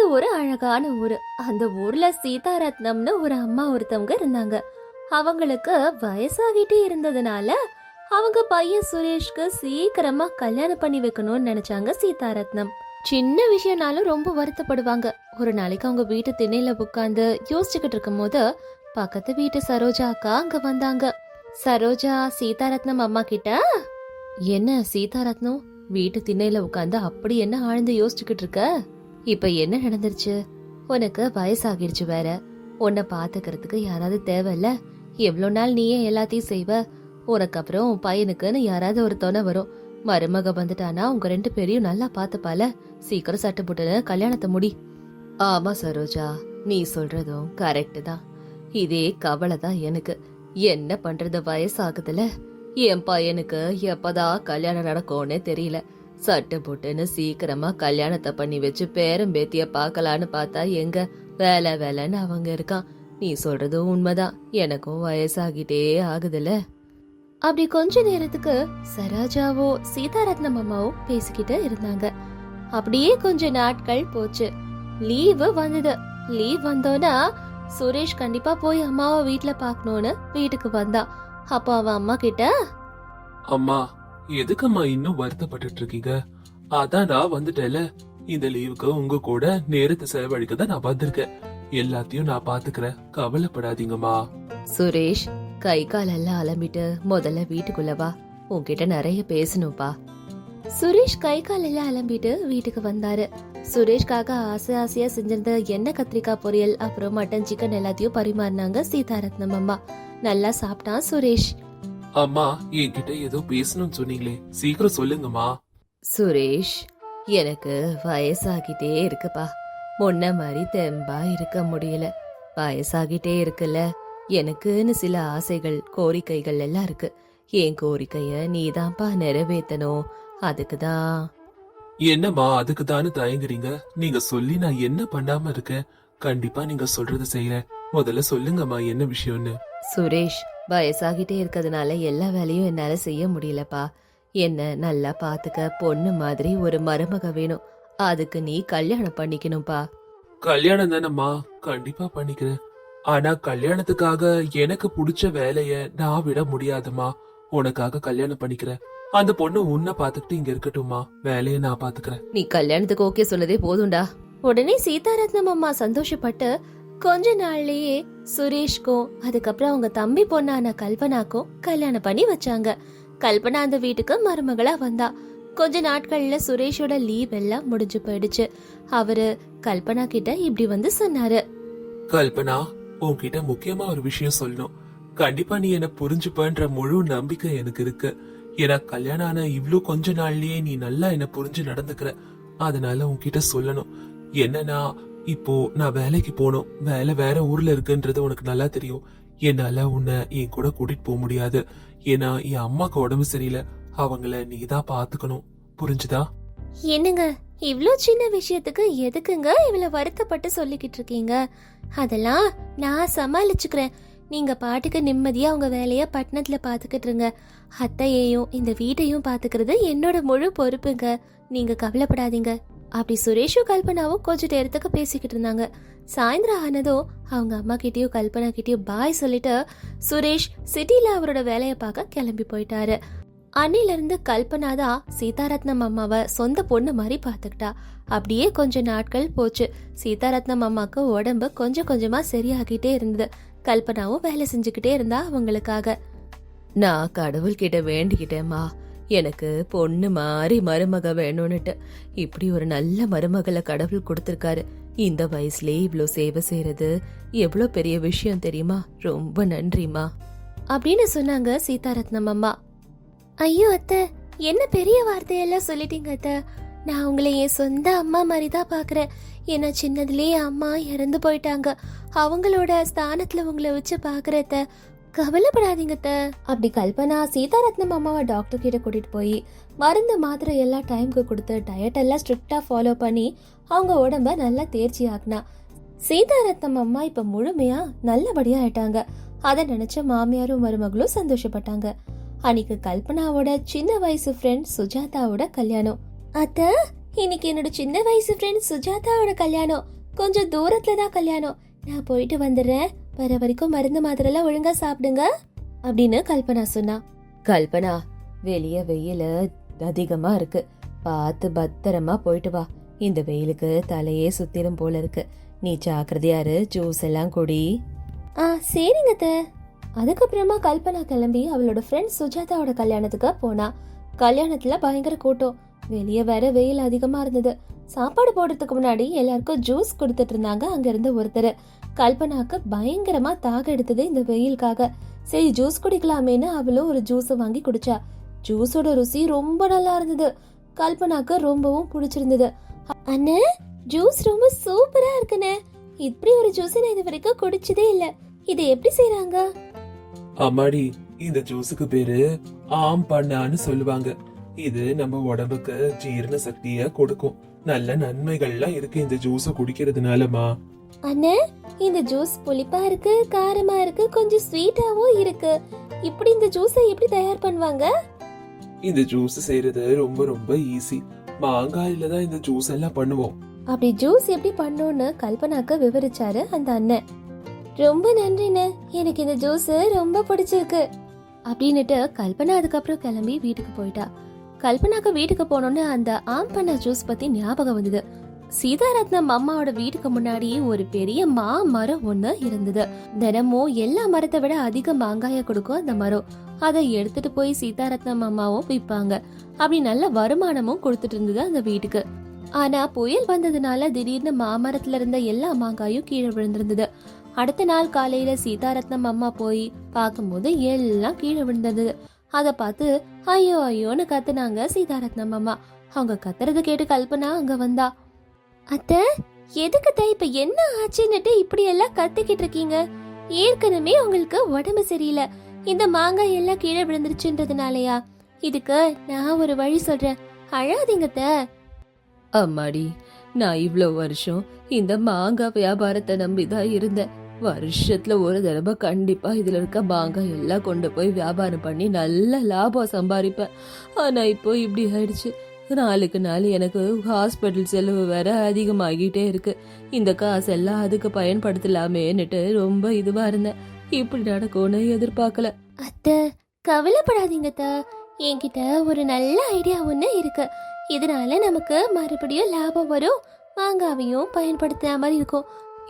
அது ஒரு அழகான ஊரு. அந்த ஊர்ல சீதாரத்னம்னு ஒரு அம்மா ஒருத்தவங்க இருந்தாங்க. அவங்களுக்கு வயசாகிட்டே இருந்ததுனால அவங்க பையன் சுரேஷ்க்கு சீக்கிரமா கல்யாணம் பண்ணி வைக்கணும்னு நினைச்சாங்க சீதாரத்னம். சின்ன விஷயம்னாலும் ரொம்ப வருத்தப்படுவாங்க. ஒரு நாளைக்கு அவங்க வீட்டு திண்ணையில உட்காந்து யோசிச்சுக்கிட்டு இருக்கும்போது பக்கத்து வீட்டு சரோஜா அக்கா அங்க வந்தாங்க. சரோஜா சீதாரத்னம் அம்மா கிட்ட என்ன சீதாரத்னம்? வீட்டு திண்ணையில உட்காந்து அப்படி என்ன ஆழ்ந்து யோசிச்சுக்கிட்டு இருக்க? இப்ப என்ன நடந்துருச்சு? உனக்கு வயசாகிடுச்சு வேற. உன்னை பாத்துக்கிறதுக்கு யாராவது தேவையில்ல? எவ்வளோ நாள் நீயே எல்லாத்தையும் செய்வ? உனக்கு அப்புறம் உன் பையனுக்குன்னு யாராவது ஒரு துணை வரும். மருமக வந்துட்டானா உங்க ரெண்டு பேரையும் நல்லா பார்த்துப்பால சீக்கிரம் சட்டை போட்டுன்னு கல்யாணத்தை முடி. ஆமா சரோஜா நீ சொல்றதும் கரெக்டு தான். இதே கவலை தான் எனக்கு. என்ன பண்றது வயசாகுதுல? என் பையனுக்கு எப்பதான் கல்யாணம் நடக்கும்னே தெரியல. சட்டை போட்டுன்னு சீக்கிரமா கல்யாணத்தை பண்ணி வச்சு பேரம் பேத்திய பார்க்கலான்னு பார்த்தா எங்க வேலை வேலைன்னு அவங்க இருக்கான். நீ சொல்றதும் உண்மைதான். எனக்கும் வயசாகிட்டே ஆகுதுல்ல அப்படி கொஞ்ச நேரத்துக்கு சரோஜாவோ சீதாரத்னம் அம்மாவோ பேசிக்கிட்டு இருந்தாங்க. அப்படியே கொஞ்ச நாட்கள் போச்சு. லீவு வந்தது. லீவ் வந்தோன்னா சுரேஷ் கண்டிப்பா போய் அம்மாவை வீட்டுல பாக்கணும்னு வீட்டுக்கு வந்தான் அப்போ அவன் அம்மா கிட்ட அம்மா எதுக்கம்மா இன்னும் வருத்தப்பட்டுட்டு இருக்கீங்க அதான் நான் வந்துட்டேல இந்த லீவுக்கு உங்க கூட நேரத்தை செலவழிக்க தான் நான் வந்திருக்கேன். எல்லாத்தையும் நான் பாத்துக்கிறேன். கவலைப்படாதீங்கம்மா. சுரேஷ் கை காலெல்லாம் அலம்பிட்டு முதல்ல வீட்டுக்குள்ள வா. உன்கிட்ட நிறைய பேசணும்ப்பா சுரேஷ் கை காலெல்லாம் அலம்பிட்டு வீட்டுக்கு வந்தாரு. சுரேஷ்காக ஆசை ஆசையா செஞ்சிருந்த எண்ணெய் கத்திரிக்காய் பொரியல் அப்புறம் மட்டன் சிக்கன் எல்லாத்தையும் பரிமாறினாங்க சீதாரத்னம் அம்மா. நல்லா சாப்பிட்டான் சுரேஷ். அம்மா என்கிட்ட ஏதோ பேசணும்னு சொன்னீங்களே. சீக்கிரம் சொல்லுங்கம்மா. சுரேஷ் எனக்கு வயசாகிட்டே இருக்குப்பா. முன்ன மாதிரி தெம்பா இருக்க முடியல. வயசாகிட்டே இருக்குல்ல. எனக்குன்னு சில ஆசைகள் கோரிக்கைகள் எல்லாம் இருக்கு. என் கோரிக்கைய நீதான்ப்பா நிறைவேத்தணும். அதுக்கு தான். என்னம்மா அதுக்கு தானே தயங்குறீங்க? நீங்க சொல்லி நான் என்ன பண்ணாம இருக்கேன்? கண்டிப்பா நீங்க சொல்றத செய்யறேன். முதல்ல சொல்லுங்கம்மா என்ன விஷயம்னு. சுரேஷ் வயசாகிட்டே இருக்கிறதுனால எல்லா வேலையும் என்னால செய்ய முடியலப்பா. என்ன நல்லா பாத்துக்க பொண்ணு மாதிரி ஒரு மருமக வேணும். அதுக்கு நீ கல்யாணம் பண்ணிக்கணும்ப்பா. கல்யாணம் தானம்மா? கண்டிப்பா பண்ணிக்கிறேன். ஆனா கல்யாணத்துக்காக எனக்கு பிடிச்ச வேலைய நான் விட முடியாதும்மா. உனக்காக கல்யாணம் பண்ணிக்கிறேன். அந்த பொண்ணு உன்னை பாத்துக்கிட்டு இங்க இருக்கட்டும்மா. வேலைய நான் பாத்துக்கிறேன். நீ கல்யாணத்துக்கு ஓகே சொன்னதே போதும்டா. உடனே சீதாரத்னம் அம்மா சந்தோஷப்பட்டு கொஞ்ச நாள்லயே சுரேஷ்க்கும் அதுக்கப்புறம் அவங்க தம்பி பொண்ணான கல்பனாக்கும் கல்யாணம் பண்ணி வச்சாங்க. கல்பனா அந்த வீட்டுக்கு மருமகளா வந்தா. கொஞ்ச நாட்கள்ல சுரேஷோட லீவ் எல்லாம் முடிஞ்சு போயிடுச்சு. அவரு கல்பனா கிட்ட இப்படி வந்து சொன்னாரு. கல்பனா உன்கிட்ட முக்கியமா ஒரு விஷயம் சொல்லணும். கண்டிப்பா நீ என்ன புரிஞ்சுப்பன்ற முழு நம்பிக்கை எனக்கு இருக்கு. ஏன்னா கல்யாணம் ஆன இவ்ளோ கொஞ்ச நாள்லயே நீ நல்லா என்ன புரிஞ்சு நடந்துக்கிற. அதனால உன்கிட்ட சொல்லணும். என்னன்னா இப்போ நான் வேலைக்கு போகணும். வேலை வேற ஊர்ல இருக்குன்றது உனக்கு நல்லா தெரியும். என்னால உன்னை என் கூட கூட்டிட்டு போக முடியாது. ஏன்னா என் அம்மாக்கு உடம்பு சரியில்லை. அவங்கள நீ தான் பாத்துக்கணும். புரிஞ்சுதா? என்னங்க? இவ்ளோ சின்ன விஷயத்துக்கு எதுக்குங்க இவ்வளவு வருத்தப்பட்டு சொல்லிக்கிட்டு இருக்கீங்க? அதெல்லாம் நான் சமாளிச்சுக்கிறேன். நீங்க பாட்டுக்கு நிம்மதியா உங்க வேலைய பட்டணத்துல பாத்துக்கிட்டு இருங்க. அத்தையையும் இந்த வீட்டையும் பாத்துக்கிறது என்னோட முழு பொறுப்புங்க. நீங்க கவலைப்படாதீங்க. அப்படி சுரேஷும் கல்பனாவும் கொஞ்ச நேரத்துக்கு பேசிக்கிட்டு இருந்தாங்க. சாயந்தரம் ஆனதும் அவங்க அம்மா கிட்டயும் கல்பனா கிட்டயும் பாய் சொல்லிட்டு சுரேஷ் சிட்டில அவரோட வேலையை பார்க்க கிளம்பி போயிட்டாரு. அன்னில இருந்து கல்பனா தான் சீதாரத்னம் அம்மாவை சொந்த பொண்ணு மாதிரி பார்த்துக்கிட்டா. அப்படியே கொஞ்ச நாட்கள் போச்சு. சீதாரத்னம் அம்மாக்கு உடம்பு கொஞ்சம் கொஞ்சமா சரியாகிட்டே இருந்தது. கல்பனாவும் வேலை செஞ்சுக்கிட்டே இருந்தா அவங்களுக்காக. நான் கடவுள்கிட்ட வேண்டிக்கிட்டேம்மா எனக்கு பொண்ணு மாதிரி மருமக வேணும்னுட்டு. இப்படி ஒரு நல்ல மருமகளை கடவுள் கொடுத்துருக்காரு. இந்த வயசுலயே இவ்வளோ சேவை செய்யறது எவ்வளோ பெரிய விஷயம் தெரியுமா? ரொம்ப நன்றிம்மா. அப்படின்னு சொன்னாங்க சீதாரத்னம் அம்மா. ஐயோ அத்தை என்ன பெரிய வார்த்தையெல்லாம் சொல்லிட்டீங்க அத்தை? நான் உங்களை என் சொந்த அம்மா மாதிரி தான் பார்க்குறேன் ஏன்னா சின்னதுலேயே அம்மா இறந்து போயிட்டாங்க. அவங்களோட ஸ்தானத்தில் உங்களை வச்சு பார்க்குறத கவலைப்படாதீங்க த அப்படி கல்பனா சீதாரத்னம் அம்மாவை டாக்டர் கிட்ட கூட்டிட்டு போய் மருந்து மாத்திரை எல்லாம் டைம்க்கு கொடுத்து டயட் எல்லாம் ஸ்ட்ரிக்டா ஃபாலோ பண்ணி அவங்க உடம்ப நல்லா தேர்ச்சி ஆக்குனா சீதாரத்னம் அம்மா இப்ப முழுமையா நல்லபடியா ஆயிட்டாங்க. அதை நினைச்ச மாமியாரும் மருமகளும் சந்தோஷப்பட்டாங்க. அன்னைக்கு கல்பனாவோட சின்ன வயசு ஃப்ரெண்ட் சுஜாதாவோட கல்யாணம். அத்த இன்னைக்கு என்னோட சின்ன வயசு ஃப்ரெண்ட் சுஜாதாவோட கல்யாணம். கொஞ்சம் தூரத்துல தான் கல்யாணம். நான் போயிட்டு வந்துடுறேன். வர வரைக்கும் மருந்து மாத்திரெல்லாம் ஒழுங்கா சாப்பிடுங்க அப்படின்னு கல்பனா சொன்னா. கல்பனா வெளிய வெயில் அதிகமா இருக்கு. பார்த்து பத்திரமா போயிட்டு வா. இந்த வெயிலுக்கு தலையே சுத்திரும் போல இருக்கு. நீ ஜாக்கிரதையாரு ஜூஸ் எல்லாம் குடி. ஆ சரிங்க த அதுக்கப்புறமா கல்பனா கிளம்பி அவளோட ஃப்ரெண்ட் சுஜாதாவோட கல்யாணத்துக்கு போனா. கல்யாணத்துல பயங்கர கூட்டம். வெளியே வேற வெயில் அதிகமா இருந்தது. சாப்பாடு போடுறதுக்கு முன்னாடி எல்லாருக்கும் ஜூஸ் கொடுத்துட்டு இருந்தாங்க. அங்க ஒருத்தர். கல்பனாக்கு பயங்கரமா தாக எடுத்தது இந்த வெயிலுக்காக. சரி ஜூஸ் குடிக்கலாமேன்னு அவளும் ஒரு ஜூஸ் வாங்கி குடிச்சா. ஜூஸோட ருசி ரொம்ப நல்லா இருந்தது. கல்பனாக்கு ரொம்பவும் பிடிச்சிருந்தது. அண்ணே ஜூஸ் ரொம்ப சூப்பரா இருக்குண்ணே. இப்படி ஒரு ஜூஸ் நான் இது வரைக்கும் குடிச்சதே இல்ல. இது எப்படி செய்றாங்க? அம்மாடி இந்த ஜூஸுக்கு பேரு ஆம் பண்ணான்னு சொல்லுவாங்க. இது நம்ம உடம்புக்கு ஜீரண சக்திய கொடுக்கும். நல்ல நன்மைகள்லாம் இருக்கு இந்த ஜூஸ குடிக்கிறதுனாலமா அண்ணே இந்த ஜூஸ் புளிப்பா இருக்கு காரமா இருக்கு கொஞ்சம் ஸ்வீட்டாவும் இருக்கு. இப்படி இந்த ஜூஸை எப்படி தயார் பண்ணுவாங்க? இந்த ஜூஸ் செய்யறது ரொம்ப ரொம்ப ஈஸி மாங்காயில தான் இந்த ஜூஸ் எல்லாம் பண்ணுவோம். அப்படி ஜூஸ் எப்படி பண்ணோன்னு கல்பனாக்கு விவரிச்சாரு அந்த அண்ணன். ரொம்ப நன்றிண்ணே எனக்கு இந்த ஜூஸ் ரொம்ப பிடிச்சிருக்கு. அப்படின்னுட்டு கல்பனா அதுக்கப்புறம் கிளம்பி வீட்டுக்கு போயிட்டா. கல்பனாக்கு வீட்டுக்கு போனோன்னு அந்த ஆம் பண்ண ஜூஸ் பத்தி ஞாபகம் வந்தது. சீதாரத்னம் அம்மாவோட வீட்டுக்கு முன்னாடி ஒரு பெரிய மா மரம் ஒண்ணு இருந்தது. தினமும் எல்லா மரத்தை விட அதிக மாங்காய கொடுக்கும் அந்த மரம். அதை எடுத்துட்டு போய் சீதாரத்னம் அம்மாவும் விற்பாங்க அப்படி நல்ல வருமானமும் கொடுத்துட்டு இருந்தது அந்த வீட்டுக்கு. ஆனா புயல் வந்ததுனால திடீர்னு மாமரத்துல இருந்த எல்லா மாங்காயும் கீழே விழுந்திருந்தது. அடுத்த நாள் காலையில சீதாரத்னம் அம்மா போய் பார்க்கும்போது எல்லாம் கீழே விழுந்தது அதை பார்த்து ஐயோ ஐயோன்னு கத்துனாங்க சீதாரத்னம் அம்மா அவங்க கத்துறத கேட்டு கல்பனா அங்க வந்தா. அத்த எதுக்கு இப்ப என்ன ஆச்சுன்னுட்டு இப்படி எல்லாம் கத்திக்கிட்டு இருக்கீங்க? ஏற்கனவே உங்களுக்கு உடம்பு சரியில்லை. இந்த மாங்காய் எல்லாம் கீழே விழுந்துருச்சுன்றதுனாலயா? இதுக்கு நான் ஒரு வழி சொல்றேன். அழாதீங்கத்த அம்மாடி நான் இவ்வளோ வருஷம் இந்த மாங்காய் வியாபாரத்தை நம்பி தான் இருந்தேன். வருஷத்துல ஒரு தடவை கண்டிப்பா இதுல இருக்க மாங்காய் எல்லாம் கொண்டு போய் வியாபாரம் பண்ணி நல்ல லாபம் சம்பாதிப்பேன் ஆனா இப்போ இப்படி ஆயிடுச்சு. நாளுக்கு நாள் எனக்கு ஹாஸ்பிட்டல் செலவு வேற அதிகமாகிட்டே இருக்கு. இந்த காசெல்லாம் அதுக்கு பயன்படுத்தலாமேன்னுட்டு ரொம்ப இதுவா இருந்தேன். இப்படி நடக்கும்னு எதிர்பார்க்கல. அத்தை கவலைப்படாதீங்க அத்தை என்கிட்ட ஒரு நல்ல ஐடியா ஒன்று இருக்கு. இதனால நமக்கு மறுபடியும் லாபம் வரும். மாங்காவையும் பயன்படுத்துற மாதிரி இருக்கும்.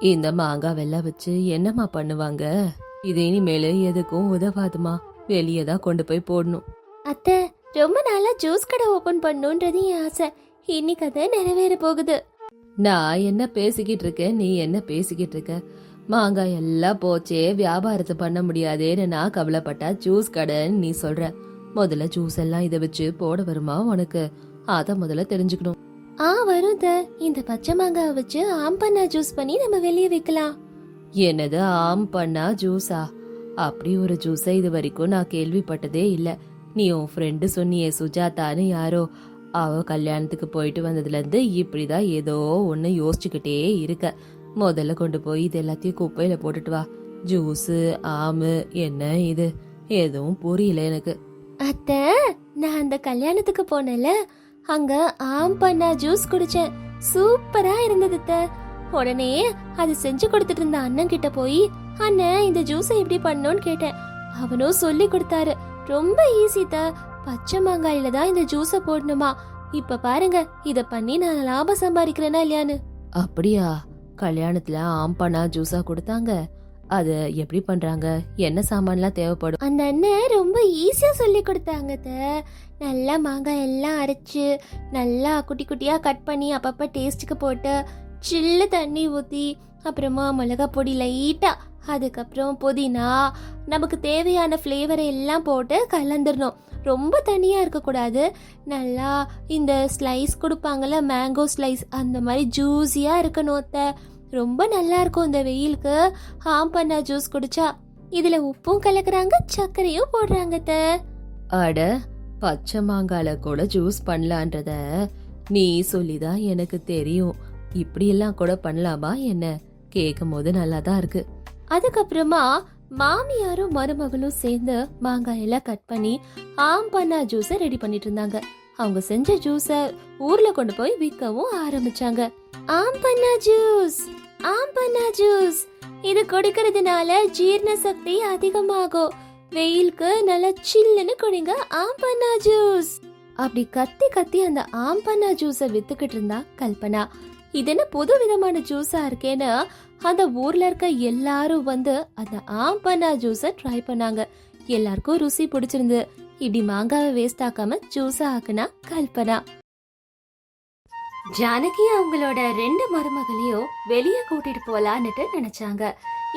இந்த மாங்காய் வெள்ளை வச்சு என்னம்மா பண்ணுவாங்க? இது இனிமேல எதுக்கும் உதவாதுமா? வெளியே தான் கொண்டு போய் போடணும். அத்தை ரொம்ப நாளா ஜூஸ் கடை ஓபன் பண்ணுன்றது என் ஆசை. இன்னைக்கு அது நிறைவேற போகுது. நான் என்ன பேசிக்கிட்டு இருக்கேன்? நீ என்ன பேசிக்கிட்டு இருக்க? மாங்காய் எல்லாம் போச்சே வியாபாரத்தை பண்ண முடியாதேன்னு நான் கவலைப்பட்டா ஜூஸ் கடைன்னு நீ சொல்ற. முதல்ல ஜூஸ் எல்லாம் இதை வச்சு போட வருமா உனக்கு? அத முதல்ல தெரிஞ்சுக்கணும். ஆ வரும் அத்தை. இந்த பச்சை மாங்காவை வச்சு ஆம்பண்ணா ஜூஸ் பண்ணி நம்ம வெளியே விற்கலாம் என்னது ஆம் பண்ணா ஜூஸா? அப்படி ஒரு ஜூஸை இது வரைக்கும் நான் கேள்விப்பட்டதே இல்ல. நீ உன் ஃப்ரெண்டு சொன்னியே சுஜாதான்னு யாரோ. அவ கல்யாணத்துக்கு போயிட்டு வந்ததுல இருந்து இப்படிதான் ஏதோ ஒன்னு யோசிச்சுக்கிட்டே இருக்க. முதல்ல கொண்டு போய் இது எல்லாத்தையும் குப்பையில போட்டுட்டு வா. ஜூஸு ஆமு என்ன இது? எதுவும் புரியல எனக்கு. அத்தை நான் அந்த கல்யாணத்துக்கு போனேன்ல. அங்க ஆம்பண்ணா ஜூஸ் குடிச்சேன். சூப்பரா இருந்தது உடனே அது செஞ்சு கொடுத்துட்டு இருந்த அண்ணன் கிட்ட போய் அண்ணன் இந்த ஜூஸை எப்படி பண்ணணும்னு கேட்டேன். அவனும் சொல்லி கொடுத்தாரு. ரொம்ப ஈஸி த பச்சை மாங்காயில தான் இந்த ஜூஸை போடணுமா. இப்ப பாருங்க இத பண்ணி நான் லாபம் சம்பாதிக்கிறேனா இல்லையான்னு. அப்படியா? கல்யாணத்துல ஆம்பனா ஜூஸா கொடுத்தாங்க. அது எப்படி பண்றாங்க? என்ன சாமான்லாம் தேவைப்படும்? அந்த அண்ணன் ரொம்ப ஈஸியா சொல்லி கொடுத்தாங்க நல்லா மாங்காய் எல்லாம் அரைச்சு நல்லா குட்டி குட்டியா கட் பண்ணி அப்பப்ப டேஸ்ட்டுக்கு போட்டு சில்லு தண்ணி ஊத்தி அப்புறமா மிளகா பொடி லைட்டா அதுக்கப்புறம் புதினா நமக்கு தேவையான ஃப்ளேவரை எல்லாம் போட்டு கலந்துடணும். ரொம்ப தனியாக இருக்கக்கூடாது. நல்லா இந்த ஸ்லைஸ் கொடுப்பாங்கள்ல மேங்கோ ஸ்லைஸ் அந்த மாதிரி ஜூஸியாக இருக்கணும் அத்தை. ரொம்ப நல்லா இருக்கும் இந்த வெயிலுக்கு. ஆம் பண்ணா ஜூஸ் குடிச்சா. இதுல உப்பும் கலக்குறாங்க சர்க்கரையும் போடுறாங்க. அட பச்சை மாங்கால கூட ஜூஸ் பண்ணலான்றத. நீ சொல்லிதான் எனக்கு தெரியும். இப்படியெல்லாம் கூட பண்ணலாமா என்ன? கேட்கும் போது நல்லா தான் இருக்கு. அதுக்கப்புறமா மாமியாரும் மருமகளும் சேர்ந்து மாங்காயெல்லாம் கட் பண்ணி ஆம் பண்ணா ஜூஸை ரெடி பண்ணிட்டு இருந்தாங்க. அவங்க செஞ்ச ஜூஸ ஊர்ல கொண்டு போய் விற்கவும் ஆரம்பிச்சாங்க. ஆம்பண்ணா ஜூஸ்! ஆம்பண்ணா ஜூஸ் இது குடிக்கிறதுனால ஜீரண சக்தி அதிகமாகும். வெயிலுக்கு நல்லா சில்லுன்னு குடிங்க ஆம்பண்ணா ஜூஸ் அப்படி கத்தி கத்தி அந்த ஆம்பண்ணா ஜூஸை வித்துக்கிட்டு இருந்தா கல்பனா. இது என்ன புது விதமான ஜூஸா இருக்கேன்னு அந்த ஊர்ல இருக்க எல்லாரும் வந்து அந்த ஆம்பண்ணா ஜூஸை ட்ரை பண்ணாங்க. எல்லாருக்கும் ருசி பிடிச்சிருந்து. இப்படி மாங்காவை வேஸ்ட் ஆக்காம ஜூஸா ஆக்குனா கல்பனா. ஜானகி அவங்களோட ரெண்டு மருமகளையும் வெளியே கூட்டிட்டு போலான்னுட்டு நினைச்சாங்க.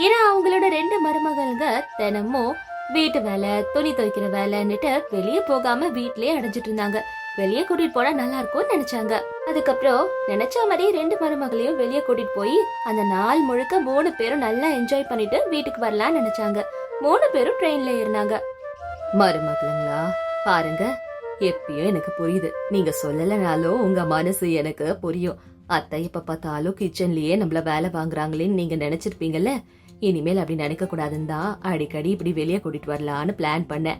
ஏன்னா அவங்களோட ரெண்டு மருமகளுங்க தினமும் வீட்டு வேலை துணி துவைக்கிற வேலைன்னுட்டு வெளியே போகாம வீட்லயே அடைஞ்சிட்டு இருந்தாங்க. வெளியே கூட்டிட்டு போனா நல்லா இருக்கும்னு நினைச்சாங்க. அதுக்கப்புறம் நினைச்ச மாதிரி ரெண்டு மருமகளையும் வெளியே கூட்டிட்டு போய் அந்த நாள் முழுக்க மூணு பேரும் நல்லா என்ஜாய் பண்ணிட்டு வீட்டுக்கு வரலாம்னு நினைச்சாங்க. மூணு பேரும் ட்ரெயின்ல ஏறினாங்க. மருமகளுங்களா பாருங்க. எப்பயும் எனக்கு புரியுது. நீங்க சொல்லலைனாலும் உங்க மனசு எனக்கு புரியும். அத்தை இப்ப பார்த்தாலும் கிச்சன்லயே நம்மள வேலை வாங்குறாங்களேன்னு நீங்க நினைச்சிருப்பீங்கல்ல? இனிமேல் அப்படி நினைக்க கூடாதுன்னு தான் அடிக்கடி இப்படி வெளியே கூட்டிட்டு வரலான்னு பிளான் பண்ணேன்.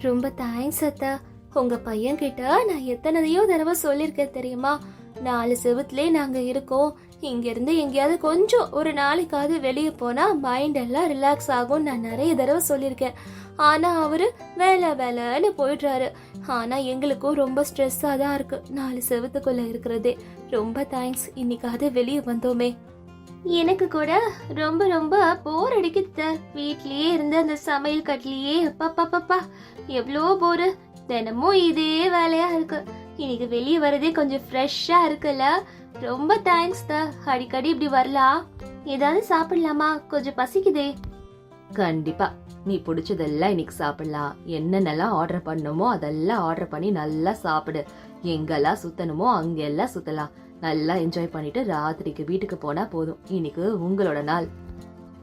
ரொம்ப தேங்க்ஸ் அத்தா. உங்க பையன் கிட்ட நான் எத்தனையோ தடவை சொல்லியிருக்கேன் தெரியுமா? நாலு செவுத்துலயே நாங்க இருக்கோம். இங்கேருந்து எங்கேயாவது கொஞ்சம் ஒரு நாளைக்காவது வெளியே போனா மைண்ட் எல்லாம் ரிலாக்ஸ் ஆகும் நான் நிறைய தடவை சொல்லியிருக்கேன். ஆனா அவரு வேலை வேலைன்னு போயிடுறாரு. ஆனா எங்களுக்கும் ரொம்ப ஸ்ட்ரெஸ்ஸாக தான் இருக்கு. நாலு செவத்துக்குள்ள இருக்கிறதே. ரொம்ப தேங்க்ஸ் இன்னைக்காவது வெளியே வந்தோமே. எனக்கு கூட ரொம்ப ரொம்ப போர் அடிக்குது வீட்லயே இருந்து அந்த சமையல் கட்டிலேயே அப்பா எவ்வளோ போரு தினமும் இதே வேலையா இருக்கு. இன்னைக்கு வெளியே வரதே கொஞ்சம் ஃப்ரெஷ்ஷாக இருக்குல்ல. ரொம்ப தேங்க்ஸ் த. அடிக்கடி இப்படி வரலாம் ஏதாவது சாப்பிடலாமா? கொஞ்சம் பசிக்குதே. கண்டிப்பா. நீ பிடிச்சதெல்லாம் இன்னைக்கு சாப்பிடலாம். என்னென்னலாம் ஆர்டர் பண்ணணுமோ அதெல்லாம் ஆர்டர் பண்ணி நல்லா சாப்பிடு. எங்கெல்லாம் சுத்தணுமோ அங்கெல்லாம் சுத்தலாம். நல்லா என்ஜாய் பண்ணிட்டு ராத்திரிக்கு வீட்டுக்கு போனா போதும். இன்னைக்கு உங்களோட நாள்.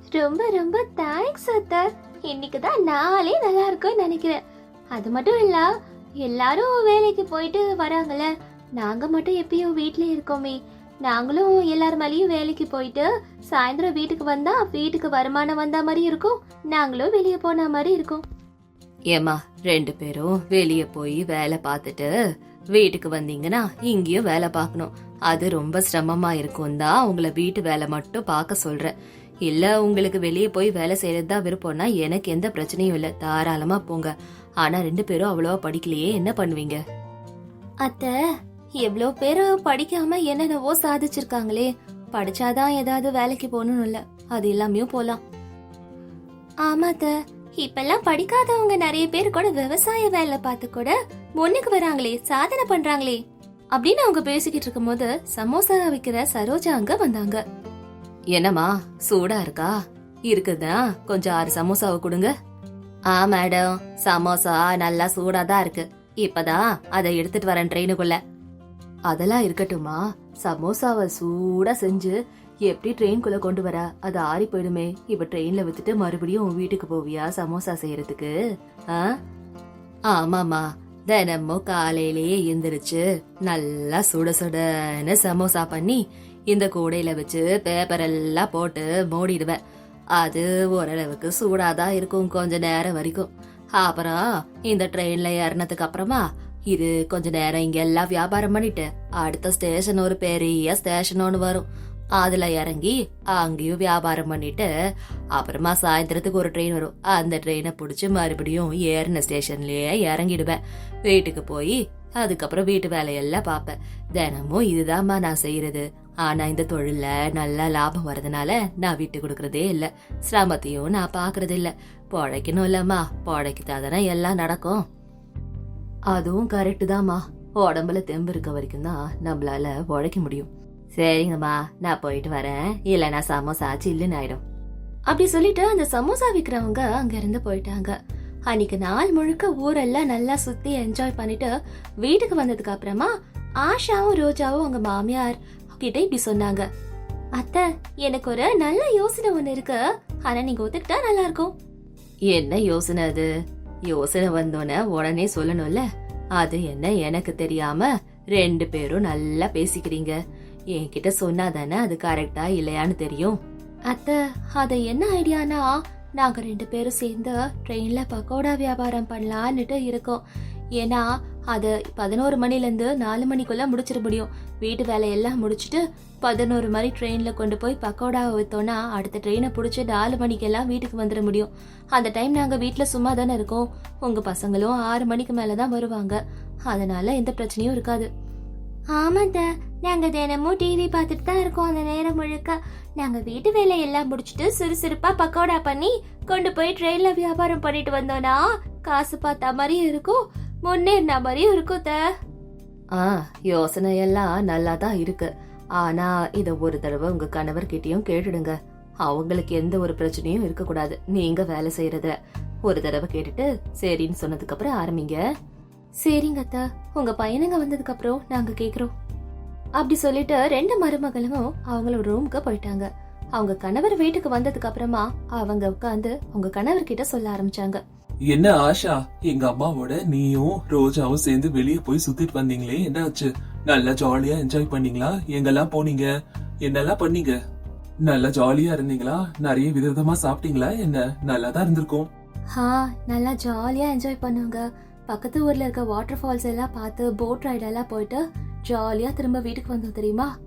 ரொம்ப ரொம்ப தேங்க்ஸ் அத்த. இன்னைக்கு தான் நாளே நல்லா இருக்கும்னு நினைக்கிறேன். அது மட்டும் இல்ல எல்லாரும் வேலைக்கு போயிட்டு வராங்கல்ல. நாங்க மட்டும் எப்பயும் வீட்லயே இருக்கோமே. நாங்களும் எல்லார் மேலேயும் வேலைக்கு போயிட்டு சாயந்தரம் வீட்டுக்கு வந்தா வீட்டுக்கு வருமானம் வந்தா மாதிரி இருக்கும். நாங்களும் வெளியே போன மாதிரி இருக்கும். ஏமா ரெண்டு பேரும் வெளிய போய் வேலை பார்த்துட்டு வீட்டுக்கு வந்தீங்கன்னா இங்கேயும் வேலை பார்க்கணும். அது ரொம்ப சிரமமா இருக்கும் தான் உங்களை வீட்டு வேலை மட்டும் பார்க்க சொல்றேன். இல்ல உங்களுக்கு வெளியே போய் வேலை செய்யறது தான் விருப்பம்னா எனக்கு எந்த பிரச்சனையும் இல்ல. தாராளமா போங்க. ஆனா ரெண்டு பேரும் அவ்வளவா படிக்கலையே என்ன பண்ணுவீங்க? அத்த எவ்வளோ பேர் படிக்காம என்னென்னவோ சாதிச்சிருக்காங்களே. படிச்சாதான் ஏதாவது வேலைக்கு போகணும்னு இல்ல. அது எல்லாமே போலாம். ஆமாத்த இப்பெல்லாம் படிக்காதவங்க நிறைய பேர் கூட விவசாய வேலை பார்த்து கூட முன்னுக்கு வராங்களே சாதனை பண்றாங்களே. அப்படின்னு அவங்க பேசிக்கிட்டு இருக்கும்போது சமோசா விற்கிற சரோஜா அங்க வந்தாங்க. என்னம்மா சூடா இருக்கா? இருக்குதா? கொஞ்சம் ஆறு சமோசாவை கொடுங்க. ஆ மேடம். சமோசா நல்லா சூடா தான் இருக்கு. இப்பதான் அதை எடுத்துட்டு வரேன் ட்ரெயினுக்குள்ள அதெல்லாம் இருக்கட்டுமா சமோசாவை சூடா செஞ்சு எப்படி ட்ரெயின்குள்ள கொண்டு வர? அது ஆறி போயிடுமே. இப்ப ட்ரெயின்ல வித்துட்டு மறுபடியும் உன் வீட்டுக்கு போவியா சமோசா செய்யறதுக்கு? ஆ? ஆமாமா தினமும் காலையிலேயே எந்திரிச்சு நல்லா சுட சுடன்னு சமோசா பண்ணி இந்த கூடையில வச்சு பேப்பர் எல்லாம் போட்டு மூடிடுவேன். அது ஓரளவுக்கு சூடாதான் இருக்கும் கொஞ்ச நேரம் வரைக்கும். அப்புறம் இந்த ட்ரெயின்ல ஏறினதுக்கு அப்புறமா இது கொஞ்ச நேரம் இங்க எல்லாம் வியாபாரம் பண்ணிட்டு அடுத்த ஸ்டேஷன் ஒரு பெரிய ஸ்டேஷன் ஒன்று வரும். அதுல இறங்கி அங்கேயும் வியாபாரம் பண்ணிட்டு அப்புறமா சாயந்தரத்துக்கு ஒரு ட்ரெயின் வரும். அந்த ட்ரெயினை பிடிச்சி மறுபடியும் ஏறின ஸ்டேஷன்லயே இறங்கிடுவேன். வீட்டுக்கு போய் அதுக்கப்புறம் வீட்டு வேலையெல்லாம் பார்ப்பேன். தினமும் இதுதான்மா நான் செய்யறது. ஆனா இந்த தொழில நல்ல லாபம் வரதுனால நான் விட்டு கொடுக்கறதே இல்ல. சிரமத்தையும் நான் பாக்குறது இல்ல பொழைக்கணும் இல்லம்மா. பொழைக்கிட்டாதானே எல்லாம் நடக்கும். அதுவும் கரெக்டு தான்மா உடம்புல தெம்பு இருக்க வரைக்கும் தான் நம்மளால உழைக்க முடியும். சரிங்கம்மா நான் போயிட்டு வரேன். இல்லைனா சமோசா சில்லுன்னு ஆயிடும். அப்படி சொல்லிட்டு அந்த சமோசா விற்கிறவங்க அங்க இருந்து போயிட்டாங்க. அன்னைக்கு நாள் முழுக்க ஊரெல்லாம் நல்லா சுத்தி என்ஜாய் பண்ணிட்டு வீட்டுக்கு வந்ததுக்கு அப்புறமா ஆஷாவும் ரோஜாவும் அவங்க மாமியார் கிட்ட இப்படி சொன்னாங்க. அத்தை எனக்கு ஒரு நல்ல யோசனை ஒண்ணு இருக்கு. ஆனா நீங்க ஒத்துக்கிட்டா நல்லா இருக்கும். என்ன யோசனை அது? யோசனை வந்தோன்ன உடனே சொல்லணும்ல? அது என்ன எனக்கு தெரியாம ரெண்டு பேரும் நல்லா பேசிக்கிறீங்க. என்கிட்ட சொன்னாதானே அது கரெக்டா இல்லையான்னு தெரியும். அத்தை அத என்ன ஐடியானா? நாங்க ரெண்டு பேரும் சேர்ந்து ட்ரெயின்ல பக்கோடா வியாபாரம் பண்ணலான்னுட்டு இருக்கோம். ஏன்னா அதை பதினோரு மணிலேருந்து நாலு மணிக்குள்ளே முடிச்சிட முடியும். வீட்டு வேலையெல்லாம் முடிச்சுட்டு பதினோரு மணி ட்ரெயினில் கொண்டு போய் பக்கோடாவை வைத்தோன்னா அடுத்த ட்ரெயினை பிடிச்சி நாலு மணிக்கெல்லாம் வீட்டுக்கு வந்துட முடியும். அந்த டைம் நாங்கள் வீட்டில் சும்மா தானே இருக்கோம். உங்கள் பசங்களும் ஆறு மணிக்கு மேலே தான் வருவாங்க. அதனால எந்த பிரச்சனையும் இருக்காது. ஆமாங்க நாங்க தினமும் டிவி பார்த்துட்டு தான் இருக்கோம் அந்த நேரம் முழுக்க. நாங்க வீட்டு வேலையெல்லாம் முடிச்சுட்டு சுறுசுறுப்பா பக்கோடா பண்ணி கொண்டு போய் ட்ரெயின்ல வியாபாரம் பண்ணிட்டு வந்தோம்னா காசு பார்த்தா மாதிரியும் இருக்கும். முன்னேறின மாதிரியும் இருக்கும் த ஆ யோசனை எல்லாம் நல்லா தான் இருக்கு. ஆனா இத ஒரு தடவை உங்க கணவர்கிட்டயும் கேட்டுடுங்க. அவங்களுக்கு எந்த ஒரு பிரச்சனையும் இருக்கக்கூடாது. நீங்க வேலை செய்யறதுல ஒரு தடவை கேட்டுட்டு சரின்னு சொன்னதுக்கு அப்புறம் ஆரம்பிங்க. சரிங்க அத்தா. உங்க பையனுங்க வந்ததுக்கு அப்புறம் நாங்க கேக்குறோம். அப்படி சொல்லிட்டு ரெண்டு மருமகளும் அவங்களோட ரூமுக்கு போயிட்டாங்க. அவங்க கணவர் வீட்டுக்கு வந்ததுக்கு அப்புறமா அவங்க உட்காந்து உங்க கணவர் கிட்ட சொல்ல ஆரம்பிச்சாங்க. என்ன ஆஷா? எங்க அம்மாவோட நீயும் ரோஜாவும் சேர்ந்து வெளியே போய் சுத்திட்டு வந்தீங்களே. என்ன ஆச்சு நல்லா ஜாலியா என்ஜாய் பண்ணீங்களா? எங்கெல்லாம் போனீங்க? என்னெல்லாம் பண்ணீங்க? நல்லா ஜாலியா இருந்தீங்களா? நிறைய விதவிதமா சாப்பிட்டீங்களா? என்ன? நல்லா தான் இருந்திருக்கும். ஹா நல்லா ஜாலியா என்ஜாய் பண்ணுங்க. பக்கத்து ஊர்ல இருக்க வாட்டர் ஃபால்ஸ் எல்லாம் பார்த்து போட் ரைட் எல்லாம் போயிட்டு ஜாலியா திரும்ப வீட்டுக்கு வந்தோம் தெரியுமா?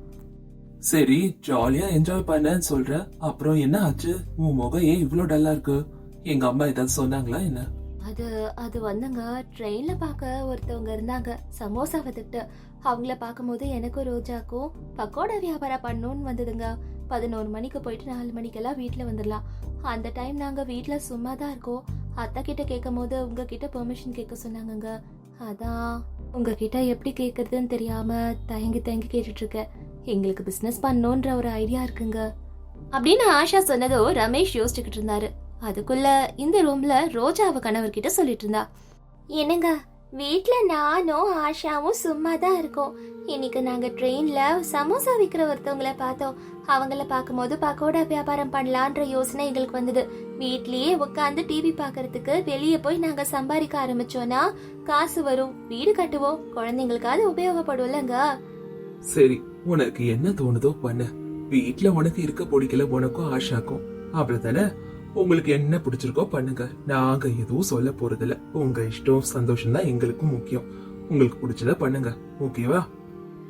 சரி ஜாலியா என்ஜாய் பண்ணேன்னு சொல்ற. அப்புறம் என்ன ஆச்சு? உன் முகம் ஏன் இவ்ளோ டல்லா இருக்கு? எங்க அம்மா ஏதாவது சொன்னாங்களா என்ன? அது அது வந்துங்க. ட்ரெயின்ல பார்க்க ஒருத்தவங்க இருந்தாங்க. சமோசா வித்துட்டு அவங்கள பார்க்கும்போது எனக்கும் ரோஜாக்கும் பக்கோடா வியாபாரம் பண்ணணும்னு வந்ததுங்க. பதினோரு மணிக்கு போயிட்டு நாலு மணிக்கெல்லாம் வீட்டில் வந்துடலாம். அந்த டைம் நாங்கள் வீட்டில் சும்மா தான் இருக்கோம். அத்தை கிட்ட கேட்கும் போது உங்ககிட்ட பெர்மிஷன் கேட்க சொன்னாங்கங்க. அதான் உங்ககிட்ட எப்படி கேட்கறதுன்னு தெரியாம தயங்கி தயங்கி கேட்டுட்டு இருக்கேன் எங்களுக்கு பிசினஸ் பண்ணோன்ற ஒரு ஐடியா இருக்குங்க. அப்படின்னு ஆஷா சொன்னதோ ரமேஷ் யோசிச்சுக்கிட்டு இருந்தாரு. அதுக்குள்ள இந்த ரூம்ல ரோஜா அவ கணவர்கிட்ட சொல்லிட்டு இருந்தா. என்னங்க வீட்ல நானும் ஆஷாவும் சும்மா தான் இருக்கோம். இன்னைக்கு நாங்க ட்ரெயின்ல சமோசா விற்கிற ஒருத்தவங்கள பார்த்தோம். அவங்கள பார்க்கும்போது பக்கோடா வியாபாரம் பண்ணலான்ற யோசனை எங்களுக்கு வந்தது. வீட்லயே உட்காந்து டிவி பார்க்கறதுக்கு வெளியே போய் நாங்க சம்பாதிக்க ஆரம்பிச்சோம்னா காசு வரும் வீடு கட்டுவோம் குழந்தைங்களுக்காவது உபயோகப்படும்லங்க. சரி உனக்கு என்ன தோணுதோ பண்ணு. வீட்ல உனக்கு இருக்க பிடிக்கல உனக்கும் ஆஷாக்கும். அவ்வளவுதானே? உங்களுக்கு என்ன பிடிச்சிருக்கோ பண்ணுங்க. நாங்க எதுவும் சொல்ல போறதில்ல. உங்க இஷ்டம் சந்தோஷம் தான் எங்களுக்கும் முக்கியம். உங்களுக்கு பிடிச்சத பண்ணுங்க. ஓகேவா?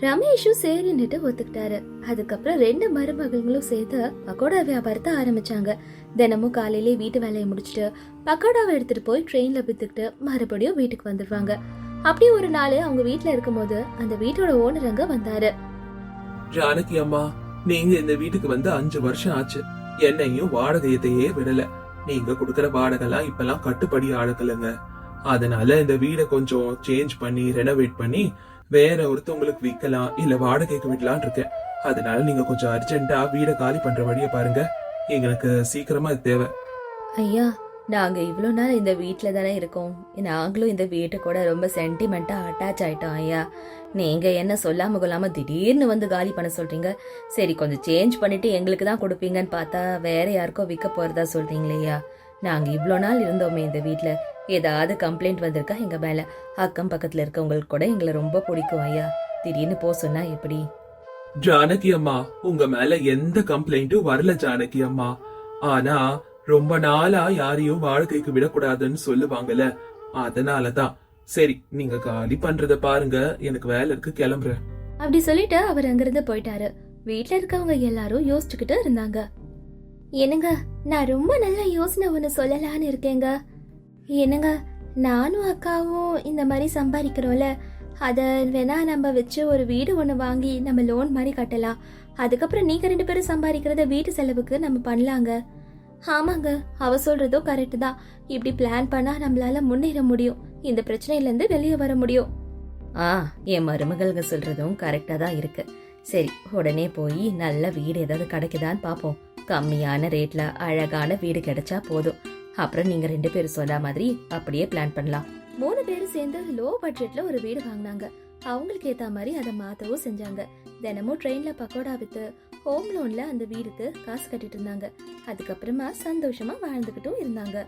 ரமேஷும் சரின்னுட்டு ஒத்துக்கிட்டாரு. அதுக்கப்புறம் ரெண்டு மருமகளும் சேர்த்து பக்கோடா வியாபாரத்தை ஆரம்பிச்சாங்க. தினமும் காலையிலே வீட்டு வேலையை முடிச்சுட்டு பக்கோடாவை எடுத்துட்டு போய் ட்ரெயின்ல வித்துக்கிட்டு மறுபடியும் வீட்டுக்கு வந்துடுவாங்க அப்படி ஒரு நாள் அவங்க வீட்ல இருக்கும்போது அந்த வீட்டோட ஓனர் அங்க வந்தாரு. ஜானகி அம்மா நீங்க இந்த வீட்டுக்கு வந்து அஞ்சு வருஷம் ஆச்சு. என்னையும் வாடகையத்தையே விடல. நீங்க கொடுக்கற வாடகைலாம் இப்பெல்லாம் கட்டுப்படி ஆளுக்கலங்க அதனால இந்த வீடை கொஞ்சம் சேஞ்ச் பண்ணி ரெனோவேட் பண்ணி வேற ஒருத்தவங்களுக்கு விற்கலாம் இல்ல வாடகைக்கு விடலான் இருக்கேன். அதனால நீங்க கொஞ்சம் அர்ஜென்ட்டா வீடை காலி பண்ற வழிய பாருங்க. எங்களுக்கு சீக்கிரமா இது தேவை. ஐயா நாங்க இவ்வளோ நாள் இந்த வீட்டில் தானே இருக்கோம். நாங்களும் இந்த வீட்டு கூட ரொம்ப சென்டிமெண்ட்டாக அட்டாச் ஆயிட்டோம் ஐயா. நீங்க என்ன சொல்லாம கொள்ளாம திடீர்னு வந்து காலி பண்ண சொல்றீங்க? சரி கொஞ்சம் சேஞ்ச் பண்ணிட்டு எங்களுக்கு தான் கொடுப்பீங்கன்னு பார்த்தா வேற யாருக்கோ விற்க போறதா சொல்றீங்களேயா நாங்க இவ்வளோ நாள் இருந்தோமே இந்த வீட்டில் ஏதாவது கம்ப்ளைண்ட் வந்திருக்கா எங்க மேல? அக்கம் பக்கத்துல இருக்கவங்களுக்கு கூட எங்களை ரொம்ப பிடிக்கும் ஐயா. திடீர்னு போ சொன்னா எப்படி? ஜானகி அம்மா உங்க மேல எந்த கம்ப்ளைண்ட்டும் வரல ஜானகி அம்மா. ஆனா ரொம்ப நாளா யாரையும் வாழ்க்கைக்கு விடக்கூடாதுன்னு சொல்லுவாங்கல்ல. அதனாலதான் சரி நீங்க காலி பண்றத பாருங்க. எனக்கு வேலை இருக்கு கிளம்புறேன். அப்படி சொல்லிட்டு அவர் அங்கிருந்து போயிட்டாரு. வீட்ல இருக்கவங்க எல்லாரும் யோசிச்சுக்கிட்டு இருந்தாங்க. என்னங்க நான் ரொம்ப நல்ல யோசனை ஒண்ணு சொல்லலான்னு இருக்கேங்க. என்னங்க நானும் அக்காவும் இந்த மாதிரி சம்பாதிக்கிறோம்ல. அத வேணா நம்ம வச்சு ஒரு வீடு ஒன்று வாங்கி நம்ம லோன் மாதிரி கட்டலாம். அதுக்கப்புறம் நீங்க ரெண்டு பேரும் சம்பாதிக்கிறத வீட்டு செலவுக்கு நம்ம பண்ணலாங்க. ஆமாங்க அவ சொல்றதும் கரெக்ட் தான். இப்படி பிளான் பண்ணா நம்மளால முன்னேற முடியும். இந்த பிரச்சனையில இருந்து வெளியே வர முடியும். ஆ என் மருமகள்க சொல்றதும் கரெக்டா தான் இருக்கு. சரி உடனே போய் நல்ல வீடு ஏதாவது கிடைக்குதான்னு பாப்போம். கம்மியான ரேட்ல அழகான வீடு கிடைச்சா போதும். அப்புறம் நீங்க ரெண்டு பேரும் சொன்ன மாதிரி அப்படியே பிளான் பண்ணலாம். மூணு பேரும் சேர்ந்து லோ பட்ஜெட்ல ஒரு வீடு வாங்கினாங்க. அவங்களுக்கு ஏத்த மாதிரி அதை மாத்தவும் செஞ்சாங்க. தினமும் ட்ரெயின்ல பக்கோடா வித்து ஹோம் லோன்ல அந்த வீடுக்கு காசு கட்டிட்டு இருந்தாங்க. அதுக்கப்புறமா சந்தோஷமா வாழ்ந்துகிட்டும் இருந்தாங்க.